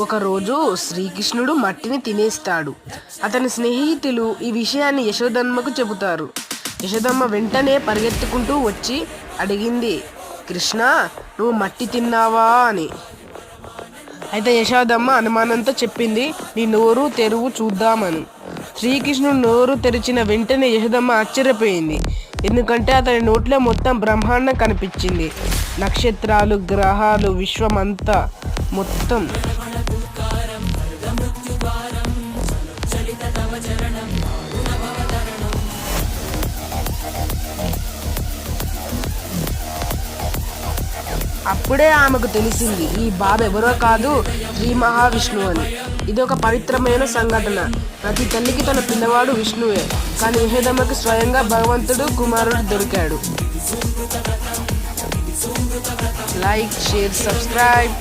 ఒకరోజు శ్రీకృష్ణుడు మట్టిని తినేస్తాడు. అతని స్నేహితులు ఈ విషయాన్ని యశోదమ్మకు చెబుతారు. యశోదమ్మ వెంటనే పరిగెత్తుకుంటూ వచ్చి అడిగింది కృష్ణ నువ్వు మట్టి తిన్నావా? అని. అయితే యశోదమ్మ అనుమానంతో చెప్పింది నీ నోరు తెరువు చూద్దామని. శ్రీకృష్ణుడు నోరు తెరిచిన వెంటనే యశోదమ్మ ఆశ్చర్యపోయింది. ఎందుకంటే అతని నోట్లో మొత్తం బ్రహ్మాండం కనిపించింది. నక్షత్రాలు గ్రహాలు విశ్వమంతా మొత్తం. అప్పుడే ఆమెకు తెలిసింది ఈ బాబు ఎవరో కాదు శ్రీ మహావిష్ణువు అని. ఇది ఒక పవిత్రమైన సంఘటన. ప్రతి తల్లికి తన పిల్లవాడు విష్ణువే. కానీ యశోదమ్మకి స్వయంగా భగవంతుడు కుమారుడు దొరికాడు. Like share subscribe.